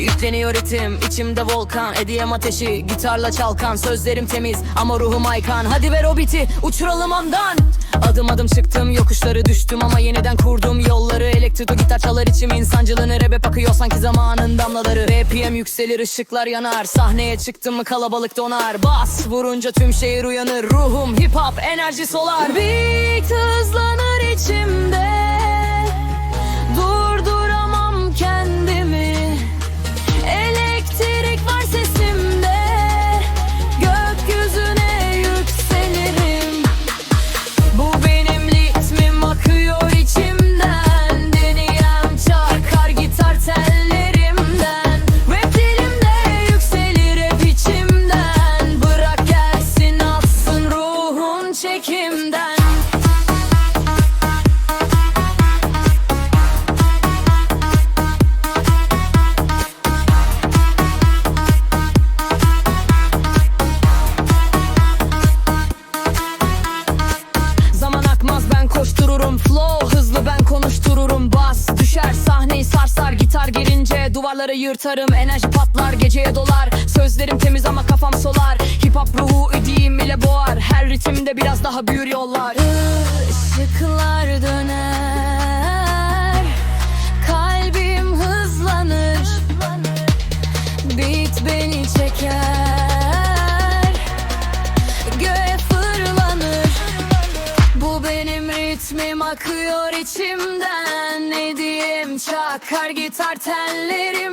Yükleniyor ritim içimde volkan Hediyem ateşi gitarla çalkan Sözlerim temiz ama ruhum aykan. Hadi ver o biti uçuralım ondan. Adım adım çıktım yokuşları düştüm Ama yeniden kurdum yolları. Elektriko gitar çalar içim insancılığını Rebe bakıyor sanki zamanın damlaları. RPM yükselir ışıklar yanar Sahneye çıktım mı kalabalık donar. Bas vurunca tüm şehir uyanır Ruhum hip hop enerji solar. Beat hızlanır içimde çekimden. Zaman akmaz ben koştururum. Flow hızlı ben konuştururum. Bas düşer sahneyi sarsar. Gitar gelince duvarları yırtarım. Enerji patlar geceye dolar. Sözlerim temiz ama kafam solar. Hip hop ruhu ritimde biraz daha büyür yollar. Işıklar döner Kalbim hızlanır. Beat beni çeker Göğe fırlanır. Bu benim ritmim akıyor içimden. Ne diyeyim? Çakar gitar dilimde